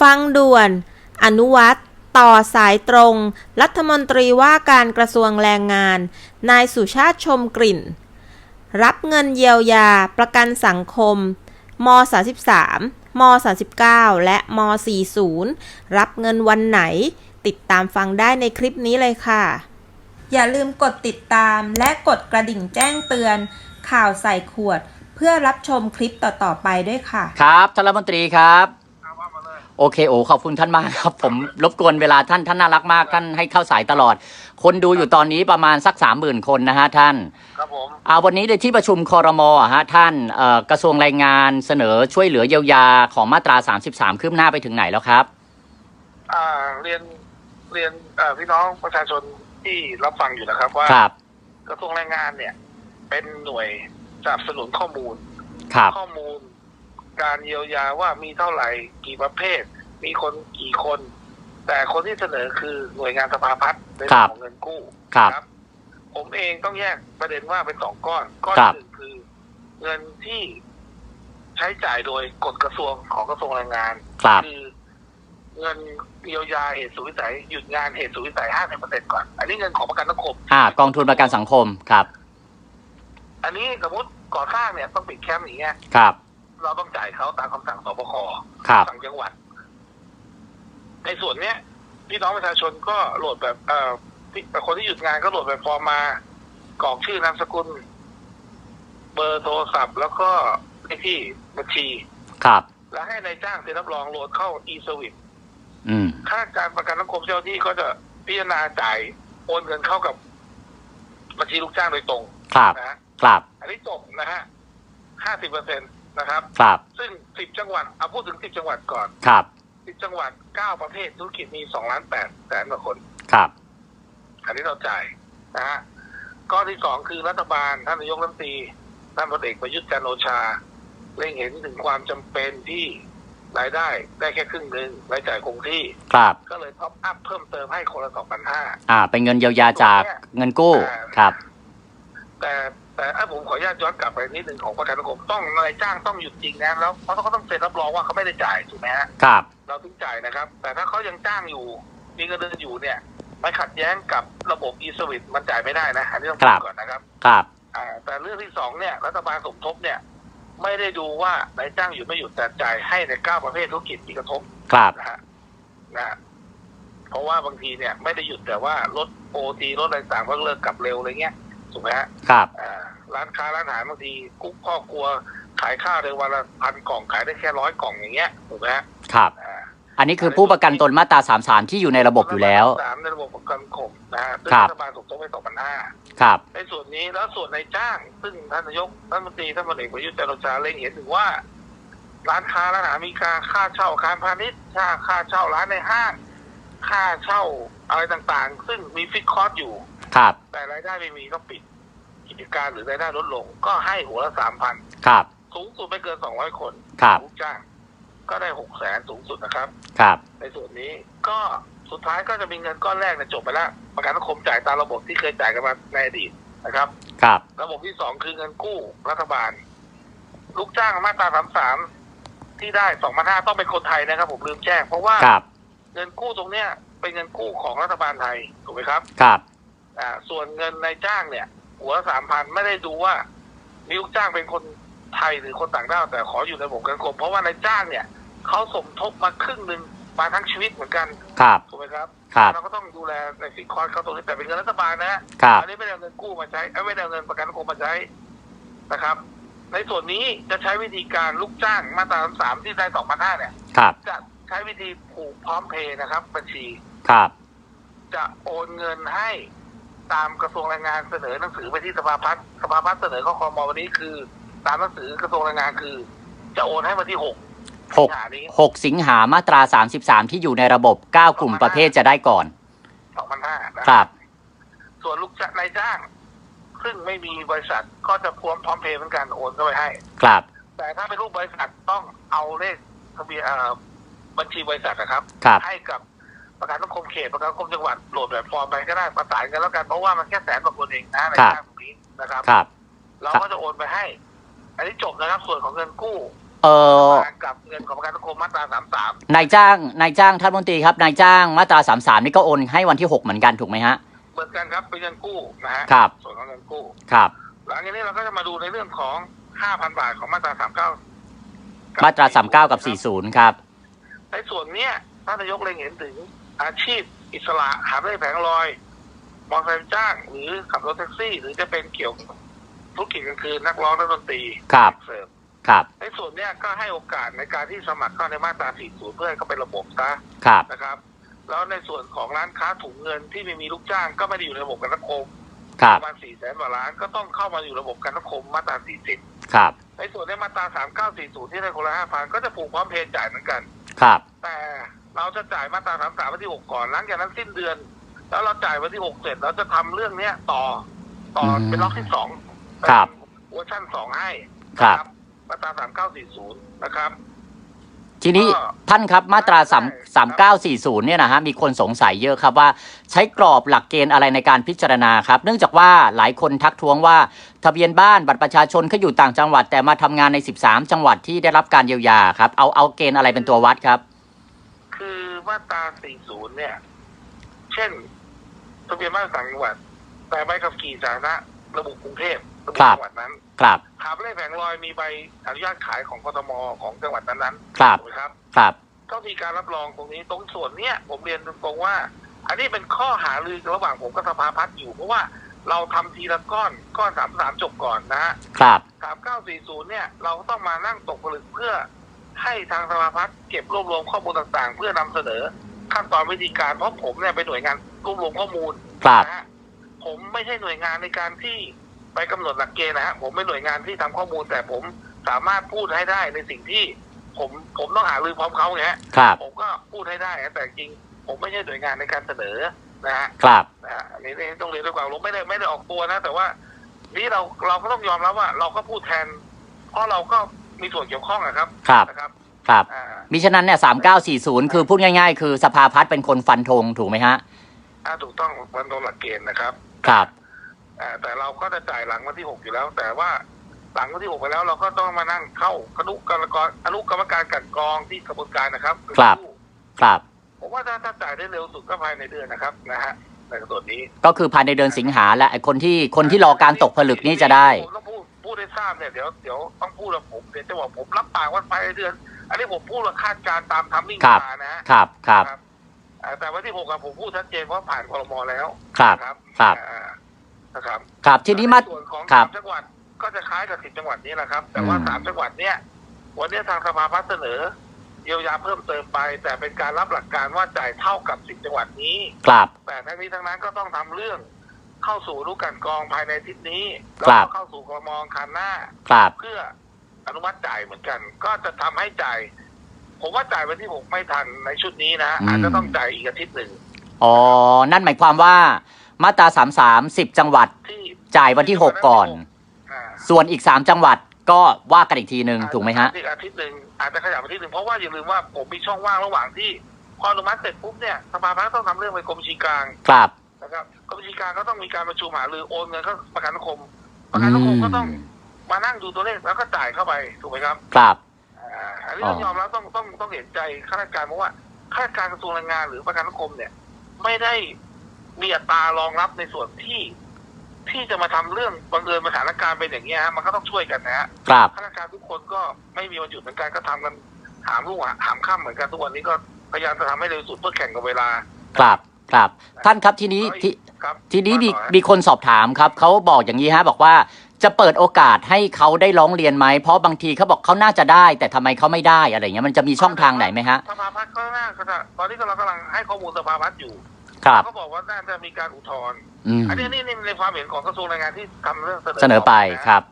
ฟังด่วน อนุวัตรต่อสายตรง รัฐมนตรีว่าการกระทรวงแรงงาน นายสุชาติชมกลิ่น รับเงินเยียวยา ประกันสังคม ม 33 ม 39 และม 40 รับเงินวันไหน ติดตามฟังได้ในคลิปนี้เลยค่ะ อย่าลืมกดติดตามและกดกระดิ่งแจ้งเตือน ข่าวใส่ขวด เพื่อรับชมคลิปต่อๆไปด้วยค่ะ ครับท่านรัฐมนตรีครับ โอเคโอ้ขอบคุณท่านมากครับ ผมรบกวนเวลาท่านท่านน่ารักมากท่านให้เข้าสายตลอด คนดูอยู่ตอนนี้ประมาณสักสามหมื่นคนนะฮะท่านครับผมอาวันนี้ในที่ประชุมคอรมอะฮะท่านเอ่อกระทรวงแรงงานเสนอช่วยเหลือเยียวยาของมาตรา 33 คืบหน้าไปถึงไหนแล้วครับอ่าเรียนเรียนเอ่อพี่น้องประชาชนที่รับฟังอยู่นะครับว่าครับกระทรวงแรงงานเนี่ย เป็นหน่วยสนับสนุนข้อมูลครับข้อมูล การเยียวยาว่ามีเท่าไหร่กี่ประเภท มีคนกี่คน แต่คนที่เสนอคือหน่วยงานสภาพัฒน์ในเรื่องของเงินกู้ครับ ผมเองต้องแยกประเด็นว่าเป็นสองก้อน ก้อนครับหนึ่งคือเงินที่ใช้จ่ายโดยกฎกระทรวงของกระทรวงแรงงานครับคือเงินเยียวยาเหตุสุดวิสัยหยุดงานเหตุสุดวิสัยห้าสิบเปอร์เซ็นก่อน อันนี้เงินของประกันสังคมอ่ากองทุนประกันสังคมครับ อันนี้สมมติก่อสร้างเนี่ยต้องปิดแคมป์อย่างเงี้ยครับ เราต้องจ่ายเขาตามคำสั่งสบคครับสั่งจังหวัด ในส่วนเนี้ยพี่น้องประชาชนก็โหลดแบบเอ่อพี่คนที่หยุดงานก็โหลดแบบฟอร์มมากรอกชื่อนามสกุล เบอร์โทรศัพท์ แล้วก็เลขที่บัญชี ครับ แล้วให้นายจ้างเซ็นรับรองโหลดเข้า e-service อืมข้าราชการประกันสังคมเจ้าหน้าที่ก็จะพิจารณาจ่ายโอนเงินเข้ากับบัญชีลูกจ้างโดยตรงครับ นะฮะครับ อันนี้จบนะฮะห้าสิบเปอร์เซ็นต นะครับ ครับ ซึ่งสิบจังหวัดเอาพูดถึงสิบจังหวัดก่อนครับ สิบจังหวัดเก้าประเภทธุรกิจมีสองล้านแปดแสนกว่าคน ครับ อันนี้เราจ่ายนะฮะก้อนที่สองคือรัฐบาลท่านนายกรัฐมนตรีท่านพลเอกประยุทธ์จันทร์โอชาเล็งเห็นถึงความจำเป็นที่รายได้ได้แค่ครึ่งหนึ่งรายจ่ายคงที่ ครับ ก็เลยท็อปอัพเพิ่มเติมให้คนละสองพันห้า อ่า เป็นเงินเยียวยาจากเงินกู้ ครับ แต่ แต่ถ้าผมขออนุญาตย้อนกลับไปนิดหนึ่งของประกันสังคมต้องนายจ้างต้องหยุดจริงนะแล้วเพราะเขาต้องเซ็นรับรองว่าเขาไม่ได้จ่ายถูกไหมฮะครับ เราถึงจ่ายนะครับ แต่ถ้าเขายังจ้างอยู่ มีเงินเดือนอยู่เนี่ยไปขัดแย้งกับระบบ e-service มันจ่ายไม่ได้นะอันนี้ต้องครัพูบดก่อนนะครับครับอ่าแต่เรื่องที่สองเนี่ยรัฐบาลสมทบเนี่ย ไม่ได้ดูว่านายจ้างหยุดไม่หยุดแต่จ่ายให้ในเก้าประเภทธุรกิจที่กระทบครับนะฮะนะฮะเพราะว่าบางทีเนี่ยไม่ได้หยุดแต่ว่าลดโอทีลดอะไรต่างเพิ่งเลิกกลับเร็วอะไรเงี้ย ถูกไหมฮะครับอ่าร้านค้าร้านอาหารบางทีกุ๊กพ่อครัวขายข้าวในวันละพันกล่องขายได้แค่ร้อยกล่องอย่างเงี้ยถูกไหมฮะครับ อ่า อันนี้คือผู้ประกันตนมาตรา33ที่อยู่ในระบบอยู่แล้ว สามในระบบประกันสังคมนะฮะซึ่งครับ รัฐบาลสมทบไปสองพันห้าครับ ในส่วนนี้แล้วส่วนในจ้าง ซึ่งท่านนายกท่านมนตรีท่านพลเอกประยุทธ์จันทร์โอชาเล็งเห็นถึงว่า ร้านค้าร้านอาหารมีค่าค่าเช่าอาคารพาณิชย์ค่าค่าเช่าร้านในห้าง ค่าเช่าอะไรต่างๆ ซึ่งมีฟิกคอร์สอยู่ ครับ แต่รายได้ไม่มีก็ปิด กิจการหรือรายได้ลดลง ก็ให้หัวละสามพันครับ สูงสุดไม่เกินสองร้อยคนครับลูกจ้าง ก็ได้หกแสนสูงสุดนะครับ ครับ ในส่วนนี้ก็สุดท้ายก็จะมีเงินก้อนแรกเนี่ยจบไปแล้ว ประกันสังคมจ่ายตามระบบที่เคยจ่ายกันมาในอดีตนะครับ ครับ ระบบที่สองคือเงินกู้รัฐบาล ลูกจ้างมาตราสามสามที่ได้สองพันห้าต้องเป็นคนไทยนะครับ ผมลืมแจ้งเพราะว่าครับ เงินกู้ตรงเนี้ยเป็นเงินกู้ของรัฐบาลไทยถูกไหมครับ ครับ อ่าส่วนเงินนายจ้างเนี่ย หัวสามพันไม่ได้ดูว่ามีลูกจ้างเป็นคนไทยหรือคนต่างด้าวแต่ขออยู่ในระบบประกันสังคมเพราะว่านายจ้างเนี่ยเขาสมทบมาครึ่งหนึ่งมาทั้งชีวิตเหมือนกันครับ ถูกไหมครับครับเราก็ต้องดูแลในสินคอร์สเขาตรงนี้แต่เป็นเงินรัฐบาลนะครับอันนี้ไม่ได้เอาเงินกู้มาใช้เอ้ยไม่ได้เอาเงินประกันสังคมมาใช้นะครับ ในส่วนนี้จะใช้วิธีการลูกจ้างมาตราสามที่ได้สองพันห้าเนี่ยครับจะใช้วิธีผูกพร้อมเพย์นะครับ บัญชีครับ จะโอนเงินให้ ตามกระทรวงแรงงานเสนอหนังสือไปที่สภาพัฒน์สภาพัฒน์เสนอข้อคอมวันนี้คือ ตามหนังสือกระทรวงแรงงานคือ จะโอนให้วันที่หกหกสิงหานี้หกสิงหามาตรา33ที่อยู่ในระบบ9กลุ่มประเภทจะได้ก่อนสองพันห้านะครับครับ ส่วนลูกจ้างนายจ้าง ซึ่งไม่มีบริษัทก็จะพร้อมพร้อมเพย์เหมือนกันโอนเข้าไปให้ ครับ แต่ถ้าเป็นรูปบริษัทต้องเอาเลขทะเบียนเอ่อบัญชีบริษัทนะครับครับให้กับ ประกันสังคมเขตประกันสังคมจังหวัดโหลดแบบฟอร์มไปก็ได้ประสานกันแล้วกันเพราะว่ามันแค่แสนกว่าคนเองนะในครับจ้างตรงนี้นะครับครับ เราก็จะโอนไปให้ อันนี้จบนะครับส่วนของเงินกู้เออกับเงินของประกันสังคมมาตราสามสามนายจ้างนายจ้างท่านรัฐมนตรีครับนายจ้างมาตราสามสามนี่ก็โอนให้วันที่หกเหมือนกันถูกไหมฮะเหมือนกันครับเป็นเงินกู้นะฮะครับส่วนของเงินกู้ครับ หลังจากนี้เราก็จะมาดูในเรื่องของห้าพันบาทของมาตราสามเก้ามาตราสามเก้ากับสี่ศูนย์ครับในส่วนเนี้ย ท่านนายกเล็งเห็นถึงอาชีพอิสระหาได้แผงลอย มอเตอร์ไซค์จ้างหรือขับรถแท็กซี่ หรือจะเป็นเกี่ยวกับธุรกิจกลางคืนนักร้องนักดนตรีครับเสิร์ฟครับในส่วนเนี้ยก็ให้โอกาสในการที่สมัครเข้าในมาตรา 40 เพื่อให้เขาเป็นระบบซะครับนะครับ แล้วในส่วนของร้านค้าถุงเงินที่ไม่มีลูกจ้างก็ไม่ได้อยู่ในระบบการสังคมครัปบระมาณ4แสนกว่าล้านก็ต้องเข้ามาอยู่ระบบการสังคมมาตรา 40 ครับ ในส่วนในมาตรา 3940 ที่ได้คนละ5,000 ก็จะผูกพร้อมเพย์จ่ายเหมือนกัน ครับ แต่ เราจะจ่ายมาตรา33วันที่6ก่อนหลังจากนั้นสิ้นเดือน แล้วเราจ่ายวันที่6เสร็จเราจะทำเรื่องเนี้ยต่อต่อเป็นล็อกที่2ครับเวอร์ชัน2ให้ครับนะมาตรา3940นะครับ ทีนี้ก็ท่านครับมาตราสามใช่สามเก้าสี่ศูนย์เนี่ยนะฮะมีคนสงสัยเยอะครับว่าใช้กรอบหลักเกณฑ์อะไรในการพิจารณาครับ เนื่องจากว่าหลายคนทักท้วงว่า ทะเบียนบ้านบัตรประชาชนเขาอยู่ต่างจังหวัด แต่มาทำงานใน13จังหวัดที่ได้รับการเยียวยาครับ เอาเอาเกณฑ์อะไรเป็นตัววัดครับคือ มาตรา40 เนี่ย เช่นทะเบียนบ้านต่างจังหวัด แต่ใบขับขี่สาธารณะระบุกรุงเทพระบุครับจังหวัดนั้น ครับขับเลขแผงลอยมีใบอนุญาตขายของกทมของจังหวัดนั้นครับๆถูกไหมครับ ครับก็มีการรับรองตรงนี้ตรงส่วนเนี้ยผมเรียนตรงๆว่า อันนี้เป็นข้อหารือระหว่างผมกับสภาพัฒน์อยู่เพราะว่าเราทำทีละก้อนก้อนสามสามจบก่อนนะฮะครับสามเก้าสี่ศูนย์เนี่ยเราก็ต้องมานั่งตกผลึกเพื่อ ให้ทางสภาพัฒน์เก็บรวบรวมข้อมูลต่างๆ เพื่อนำเสนอขั้นตอนวิธีการเพราะผมเนี่ยเป็นหน่วยงานรวบรวมข้อมูลครับนะฮะผมไม่ใช่หน่วยงานในการที่ไปกำหนดหลักเกณฑ์นะฮะผมเป็นหน่วยงานที่ทำข้อมูลแต่ผมสามารถพูดให้ได้ในสิ่งที่ผมผมต้องหารือพร้อมเขาไงฮะครับผมก็พูดให้ได้นะแต่จริง ผมไม่ใช่หน่วยงานในการเสนอนะฮะครับนะฮะอันนี้ต้องเรียนด้วยความรู้ไม่ได้ไม่ได้ออกตัวนะ แต่ว่านี่เราเราก็ต้องยอมรับว่า เราก็พูดแทน เพราะเราก็ มีส่วนเกี่ยวข้องอะครับครับ นะครับครับ อ่ามิฉะนั้นเนี่ยสามเก้าสี่ศูนย์คือพูดง่ายๆ คือสภาพัฒน์เป็นคนฟันธงถูกไหมฮะ อ่าถูกต้องวันตรงหลักเกณฑ์นะครับครับ อ่าแต่เราก็จะจ่ายหลังวันที่หกอยู่แล้ว แต่ว่าหลังวันที่หกไปแล้ว เราก็ต้องมานั่งเข้าคณะกรรมการอนุกรรมการกลันกรองที่กระบวนการนะครับครับ ครับ ผมว่าถ้าถ้าจ่ายได้เร็วสุดก็ภายในเดือนนะครับนะฮะในส่วนนี้ก็คือภายในเดือนสิงหาและไอ้คนที่คนที่รอการตกผลึกนี่จะได้ ผมต้อง พูดพูดให้ทราบเนี่ยเดี๋ยวเดี๋ยวต้องพูดกับผมเดี๋ยวจะบอกผมรับปากว่าภายในเดือน อันนี้ผมพูดว่าคาดการณ์ตามทัมมิ่งครับมานะฮะครับครับอ่าแต่วันที่หกอะผมพูดชัดเจนเพราะผ่านครมแล้วครับนะครับครับอ่านะครับครับทีนี้มาส่วนของครับสามจังหวัดก็จะคล้ายกับสิบจังหวัดนี้แหละครับ แต่ว่าอืม สามจังหวัดเนี้ยวันนี้ทางสภาพัฒน์เสนอเยียวยาเพิ่มเติมไป แต่เป็นการรับหลักการว่าจ่ายเท่ากับสิบจังหวัดนี้ ครับแต่ทั้งนี้ทั้งนั้นก็ต้องทำเรื่อง เข้าสู่รู้กลันกรองภายในอาทิศนี้คแล้วรับก็เข้าสู่ครมองคันหน้าครับเพื่ออนุมัติจ่ายเหมือนกัน ก็จะทำให้จ่าย ผมว่าจ่ายวันที่หกไม่ทันในชุดนี้นะอืมอาจจะต้องจ่ายอีกอาทิตย์หนึ่งอ๋อ นั่นหมายความว่า มาตราสามสามสิบจังหวัดที่จ่ายวันที่หกก่อนอ่าส่วนอีกสามจังหวัดก็ว่ากันอีกทีหนึ่งถูกไหมฮะอีกอาทิตย์หนึ่งอาจจะขยับอาทิตย์หนึ่งเพราะว่าอย่าลืมว่าผมมีช่องว่างระหว่างที่พออนุมัติเสร็จปุ๊บเนี่ยสภาพัฒน์ต้องทำเรื่องไปกรมบัญชีกลางครับ นะครับกรมบัญชีกลางก็ต้องมีการประชุมหารือโอนเงินเข้าประกันสังคม ประกันสังคมก็ต้องมานั่งดูตัวเลขแล้วก็จ่ายเข้าไปถูกไหมครับครับอ่าอันนี้ต้องอ๋อยอมรับต้องต้องต้องเห็นใจข้าราชการเพราะว่าข้าราชการกระทรวงแรงงานหรือประกันสังคมเนี่ย ไม่ได้มีอัตรารองรับในส่วนที่ ที่จะมาทำเรื่องบังเอิญสถานการณ์เป็นอย่างนี้ยฮะมันก็ต้องช่วยกันนะฮะครับข้าราชการทุกคนก็ไม่มีวันหยุดเหมือนกันก็ทำกันหามรุ่งหามค่ำเหมือนกันทุกวันนี้ก็พยายามจะทำให้เร็วสุดเพื่อแข่งกับเวลาครับ ครับ ท่านครับทีนี้ที่ครับทีนี้มีว่าต่อฮะมีคนสอบถามครับเขาบอกอย่างนี้ฮะบอกว่าจะเปิดโอกาสให้เขาได้ร้องเรียนไหมเพราะบางทีเขาบอกเขาน่าจะได้ แต่ทำไมเขาไม่ได้อะไรเงี้ยมันจะมีช่องทางไหนไหมฮะสภาพัฒน์ก็น่าจะตอนนี้ก็เรากำลังให้ข้อมูลสภาพัฒน์อยู่ครับเขาบอกว่าน่าจะมีการอุทธรณ์อืมอันนี้นี่นี่ในความเห็นของกระทรวงแรงงานที่ทำเรื่องเสนอเสนอไปนะครับ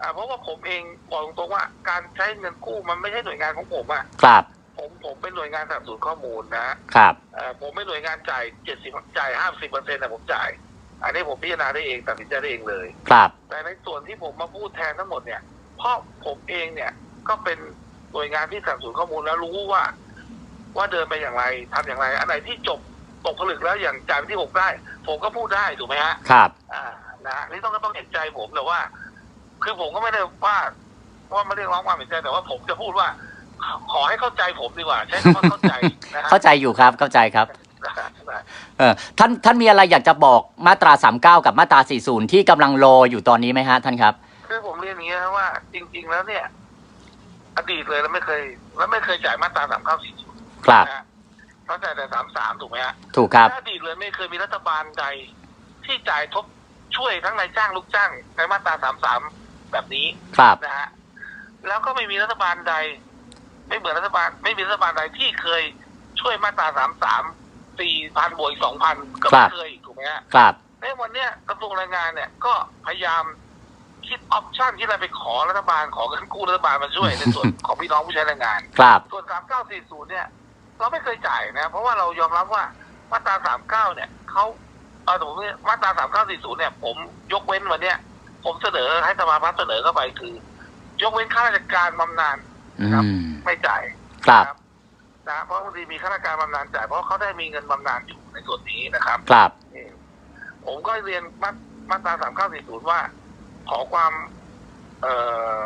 อ่าเพราะว่าผมเองบอกตรงๆว่าการใช้เงินกู้มันไม่ใช่หน่วยงานของผมอะครับ ผมผมเป็นหน่วยงานสนับสนุนข้อมูลนะฮะครับเอ่อผมไม่หน่วยงานจ่ายเจ็ดสิบจ่ายห้าสิบเปอร์เซ็นต์แต่ผมจ่าย อันนี้ผมพิจารณาได้เองตัดสินใจได้เองเลย ครับแต่ในส่วนที่ผมมาพูดแทนทั้งหมดเนี่ย เพราะผมเองเนี่ยก็เป็นหน่วยงานที่สนับสนุนข้อมูลแล้วรู้ว่า ว่าเดินไปอย่างไรทำอย่างไร อันไหนที่จบตกผลึกแล้วอย่างจ่ายวันที่หกได้ ผมก็พูดได้ถูกไหมฮะ ครับอ่านะฮะนี่ต้องก็ต้องเห็นใจผมแต่ว่า คือผมก็ไม่ได้ว่าว่ามาเรียกร้องความเห็นใจแต่ว่าผมจะพูดว่า ขอให้เข้าใจผมดีกว่าใช้คำว่าเข้าใจนะฮะเข้าใจอยู่ครับเข้าใจครับเออท่านท่านมีอะไรอยากจะบอกมาตรา 39 กับมาตรา 40 ที่กำลังรออยู่ตอนนี้ไหมฮะท่านครับ คือผมเรียนอย่างนี้นะว่า จริง ๆ แล้วเนี่ย อดีตเลยแล้วไม่เคย แล้วไม่เคยจ่ายมาตราสามเก้าสี่ศูนย์ครับ นะฮะเขาจ่ายแต่สามสามถูกไหมฮะถูกครับอดีตเลยไม่เคยมีรัฐบาลใดที่จ่ายทบช่วยทั้งนายจ้างลูกจ้างในมาตราสามสามแบบนี้ครับ นะฮะแล้วก็ไม่มีรัฐบาลใด ไม่เหมือนรัฐบาลไม่มีรัฐบาลใดที่เคยช่วยมาตราสามสามสี่พันบวกสองพันก็ครัไม่บเคยอีกถูกไหมฮะครับในวันเนี้ยกระทรวงแรงงานเนี่ยก็พยายามคิดออปชันที่เราไปขอรัฐบาลขอเงินกู้รัฐบาลมาช่วยในส่วนของพี่น้องผู้ใช้แรงงาน ครับ ส่วน3940เนี่ย เราไม่เคยจ่ายนะ เพราะว่าเรายอมรับว่ามาตรา39เนี่ยเขาเอาสมมติว่ามาตรา3940เนี่ย ผมยกเว้นวันเนี้ยผมเสนอให้สภาพัฒน์เสนอเข้าไปคือ ยกเว้นข้าราชการบำนาญ อืครับมไม่จ่ายครับนะเพราะบางทีมีข้าราชการบำนาญจ่ายเพราะเขาได้มีเงินบำนาญอยู่ในส่วนนี้นะครับครับผมก็เรียนมามาตราสามเก้าสี่ศูนย์ว่า ขอความ เอ่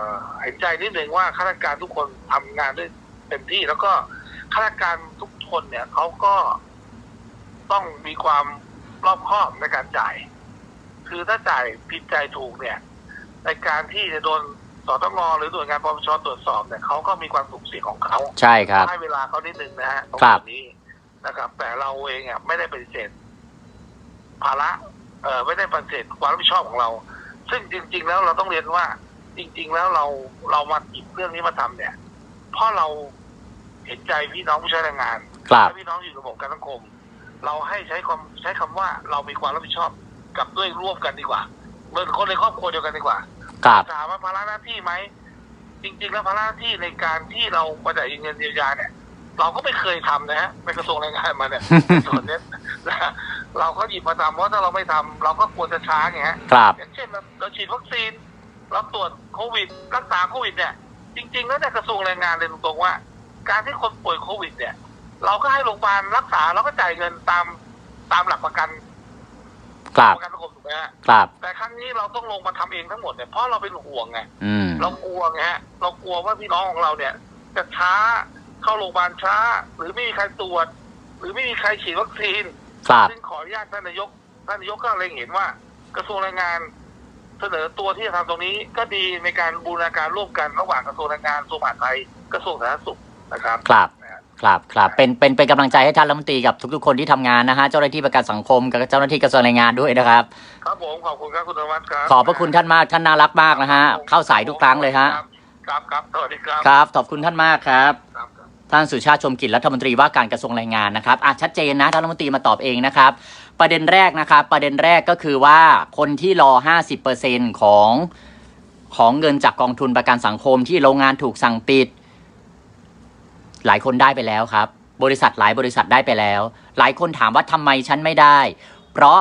อเห็นใจนิดหนึ่งว่าข้าราชการทุกคนทำงานด้วยเต็มที่ แล้วก็ข้าราชการทุกคนเนี่ยเขาก็ต้องมีความรอบคอบในการจ่าย คือถ้าจ่ายผิดจ่ายถูกเนี่ย ในการที่จะโดน สตงหรือหน่วยงานปปชตรวจสอบเนี่ยเขาก็มีความสุขเสียของเขาใช่ครับให้เวลาเขานิดนึงนะฮะตรงครับนี้นะครับ แต่เราเองอะไม่ได้ปฏิเสธภาระเอ่อไม่ได้ปฏิเสธความรับผิดชอบของเรา ซึ่งจริง ๆ แล้วเราต้องเรียนว่า จริง ๆ แล้วเราเรามาหยิบเรื่องนี้มาทำเนี่ยเพราะเราเห็นใจพี่น้องผู้ใช้แรงงานครับและพี่น้องอยู่ในระบบการสังคม เราให้ใช้ความใช้คำว่าเรามีความรับผิดชอบกับด้วยร่วมกันดีกว่าเหมือนคนในครอบครัวเดียวกันดีกว่า ครับถามว่าภาระหน้าที่ไหมจริง ๆ แล้วภาระหน้าที่ในการที่เรามาจ่ายเงินเยียวยาเนี่ย เราก็ไม่เคยทำนะฮะในกระทรวงแรงงานมาเนี่ยส่วนเนี้ยนะฮะเราก็หยิบมาทำเพราะถ้าเราไม่ทำเราก็ควรจะช้าไงฮะครับอย่างเช่นเราเราฉีดวัคซีนเราตรวจโควิดรักษาโควิด เนี่ย จริง ๆ แล้วในยกระทรวงแรงงานเลยตรงๆว่า การที่คนป่วยโควิด เนี่ย เราก็ให้โรงพยาบาลรักษาเราก็จ่ายเงินตามตามหลักประกัน ครับประกันสังคมถูกไหมฮะครับแต่ครั้งนี้เราต้องลงมาทำเองทั้งหมดเนี่ยเพราะเราเป็นห่วงไงอืม เรากลัวไงฮะเรากลัวว่าพี่น้องของเราเนี่ย จะช้าเข้าโรงพยาบาลช้า หรือไม่มีใครตรวจ หรือไม่มีใครฉีดวัคซีนครับซึ่งขออนุญาตท่านนายก ท่านนายกก็เล็งเห็นว่า กระทรวงแรงงาน เสนอตัวที่จะทำตรงนี้ก็ดีในการบูรณาการร่วมกันระหว่างกระทรวงแรงงานกระทรวงมหาดไทยกระทรวงสาธารณสุขนะครับครับ ครับครับเป็นเป็นเป็นกำลังใจให้ท่านรัฐมนตรีกับทุกๆคนที่ทำงานนะฮะเจ้าหน้าที่ประกันสังคมกับเจ้าหน้าที่กระทรวงแรงงานด้วยนะครับ ครับผมขอบคุณครับคุณธวัฒน์ครับขอบพระคุณท่านมากท่านน่ารักมากนะฮะเข้าสายทุกครั้งเลยฮะครับครับสวัสดีครับครับ ขอบคุณท่านมากครับ ครับครับท่านสุชาติชมกลิ่นรัฐมนตรีว่าการกระทรวงแรงงานนะครับอะชัดเจนนะท่านรัฐมนตรีมาตอบเองนะครับ ประเด็นแรกนะครับ ประเด็นแรกก็คือว่าคนที่รอ 50%ของของเงินจากกองทุนประกันสังคมที่โรงงานถูกสั่งปิด หลายคนได้ไปแล้วครับ บริษัทหลายบริษัทได้ไปแล้ว หลายคนถามว่าทำไมฉันไม่ได้ เพราะ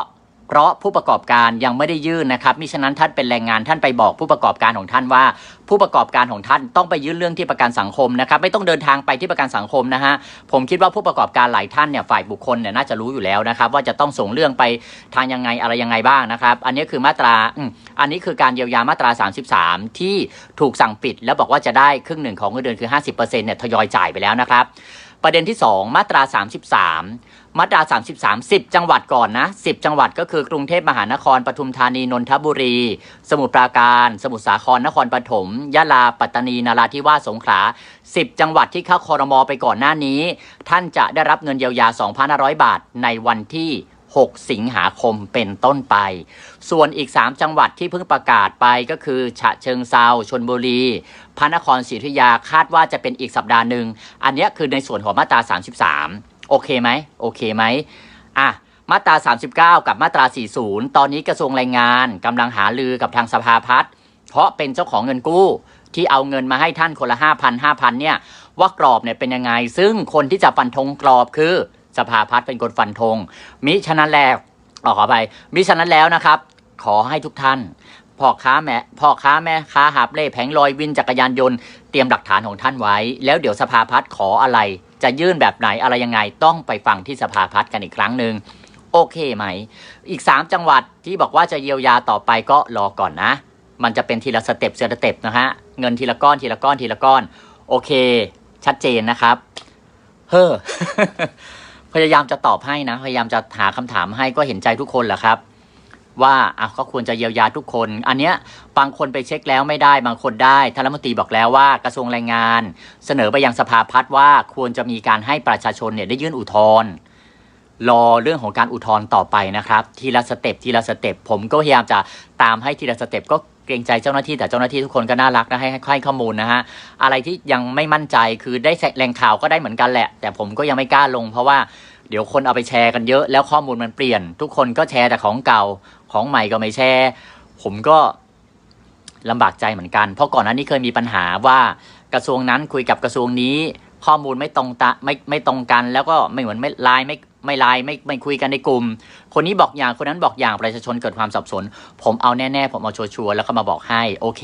เพราะผู้ประกอบการยังไม่ได้ยื่นนะครับมิฉะนั้นท่านเป็นแรงงานท่านไปบอกผู้ประกอบการของท่านว่า ผู้ประกอบการของท่านต้องไปยื่นเรื่องที่ประกันสังคมนะครับไม่ต้องเดินทางไปที่ประกันสังคมนะฮะผมคิดว่าผู้ประกอบการหลายท่านเนี่ยฝ่ายบุคคลเนี่ยน่าจะรู้อยู่แล้วนะครับว่าจะต้องส่งเรื่องไปทางยังไงอะไรยังไงบ้างนะครับ อันนี้คือมาตราอันนี้คือการเยียวยามาตรา 33 ที่ถูกสั่งปิด แล้วบอกว่าจะได้ครึ่งหนึ่งของเงินเดือนคือ 50%เนี่ยทยอยจ่ายไปแล้วนะครับ ประเด็นที่ 2 มาตรา 33 มาตรา 33 10 จังหวัดก่อนนะ 10 จังหวัดก็คือกรุงเทพมหานครปทุมธานีนนทบุรี สมุทรปราการ สมุทรสาครนครปฐมยะลาปัตตานีนาราธิวาสสงขลา 10 จังหวัดที่เข้าคอรมอไปก่อนหน้านี้ ท่านจะได้รับเงินเยียวยา 2,500 บาทในวันที่ 6 สิงหาคมเป็นต้นไป ส่วนอีก 3 จังหวัดที่เพิ่งประกาศไปก็คือฉะเชิงเซาชนบุรี พระนครศรีอยุธยาคาดว่าจะเป็นอีกสัปดาห์หนึ่ง อันนี้คือในส่วนของมาตรา 33 โอเคไหมโอเคไหมอะมาตรา 39 กับมาตรา 40 ตอนนี้กระทรวงแรงงานกำลังหาลือกับทางสภาพัฒน์เพราะเป็นเจ้าของเงินกู้ที่เอาเงินมาให้ท่านคนละ 5,000 5,000เนี่ยว่ากรอบเนี่ยเป็นยังไง ซึ่งคนที่จะฟันธงกรอบคือ สภาพัฒน์เป็นคนฟันธงมิฉะนั้นแล้วออขอไปมิฉะนั้นแล้วนะครับ ขอให้ทุกท่านพ่อค้าแม่พ่อค้าแม่ค้าหาบเล่แผงลอยวินจักรยานยนต์เตรียมหลักฐานของท่านไว้ แล้วเดี๋ยวสภาพัฒน์ขออะไร จะยื่นแบบไหนอะไรยังไงต้องไปฟังที่สภาพัฒน์กันอีกครั้งหนึ่งโอเคไหม อีก 3 จังหวัดที่บอกว่าจะเยียวยาต่อไปก็รอก่อนนะ มันจะเป็นทีละสเต็ปสเต็ปนะฮะ เงินทีละก้อนทีละก้อนทีละก้อน โอเค ชัดเจนนะครับ เฮ้อ พยายามจะตอบให้นะ พยายามจะหาคำถามให้ก็เห็นใจทุกคนแหละครับ ว่าอะก็ควรจะเยียวยาทุกคน อันเนี้ยบางคนไปเช็คแล้วไม่ได้บางคนได้ท่านรัฐมนตรีบอกแล้วว่ากระทรวงแรงงาน เสนอไปยังสภาพัฒน์ว่าควรจะมีการให้ประชาชนเนี่ยได้ยื่นอุทธรณ์รอเรื่องของการอุทธรณ์ต่อไปนะครับ ทีละสเต็ปทีละสเต็ปผมก็พยายามจะตามให้ทีละสเต็ปก็ เกรงใจเจ้าหน้าที่แต่เจ้าหน้าที่ทุกคนก็น่ารักนะให้ให้ให้ข้อมูลนะฮะอะไรที่ยังไม่มั่นใจคือได้แหล่งข่าวก็ได้เหมือนกันแหละ แต่ผมก็ยังไม่กล้าลง เพราะว่าเดี๋ยวคนเอาไปแชร์กันเยอะแล้วข้อมูลมันเปลี่ยน ทุกคนก็แชร์แต่ของเก่าของใหม่ก็ไม่แชร์ ผมก็ลำบากใจเหมือนกัน เพราะก่อนหน้านี้เคยมีปัญหาว่ากระทรวงนั้นคุยกับกระทรวงนี้ ข้อมูลไม่ตรงตะไม่ไม่ตรงกัน แล้วก็ไม่เหมือนไม่ไลน์ไม่ ไม่ไลน์ไม่ไม่คุยกันในกลุ่ม คนนี้บอกอย่างคนนั้นบอกอย่างประชาชนเกิดความสับสน ผมเอาแน่ๆ ผมเอาชัวร์ๆแล้วก็มาบอกให้โอเค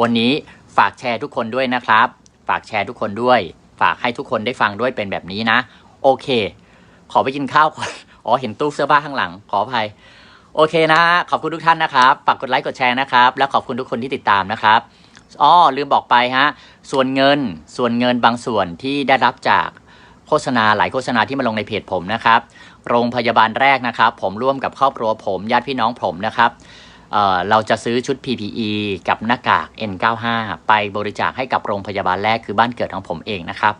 วันนี้ฝากแชร์ทุกคนด้วยนะครับ ฝากแชร์ทุกคนด้วย ฝากให้ทุกคนได้ฟังด้วยเป็นแบบนี้นะ โอเค ขอไปกินข้าวก่อนอ๋อเห็นตู้เสื้อผ้าข้างหลัง ขออภัยโอเคนะ ขอบคุณทุกท่านนะครับฝากกดไลค์กดแชร์นะครับ และขอบคุณทุกคนที่ติดตามนะครับอ้อลืมบอกไปฮะส่วนเงินส่วนเงินบางส่วนที่ได้รับจาก โฆษณาหลายโฆษณาที่มาลงในเพจผมนะครับ โรงพยาบาลแรกนะครับ ผมร่วมกับครอบครัวผมญาติพี่น้องผมนะครับเเราจะซื้อชุด PPE กับหน้ากาก N95 ไปบริจาคให้กับโรงพยาบาลแรกคือบ้านเกิดของผมเองนะครับ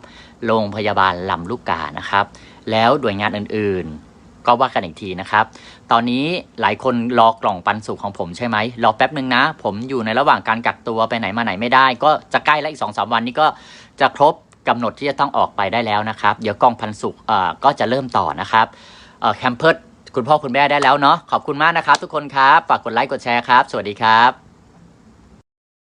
โรงพยาบาลลำลูกกานะครับ แล้วหน่วยงานอื่นๆ ก็ว่ากันอีกทีนะครับ ตอนนี้หลายคนรอกล่องปันสุขของผมใช่ไหมรอแป๊บหนึ่งนะ ผมอยู่ในระหว่างการกักตัวไปไหนมาไหนไม่ได้ ก็จะใกล้แล้วอีกสองสามวันนี้ก็จะครบ กำหนดที่จะต้องออกไปได้แล้วนะครับ เดี๋ยวกองพันสุขเอ่อก็จะเริ่มต่อนะครับเอ่อแคมเพิร์ดคุณพ่อคุณแม่ได้แล้วเนาะขอบคุณมากนะครับ ทุกคนครับฝากกดไลค์กดแชร์ครับ สวัสดีครับ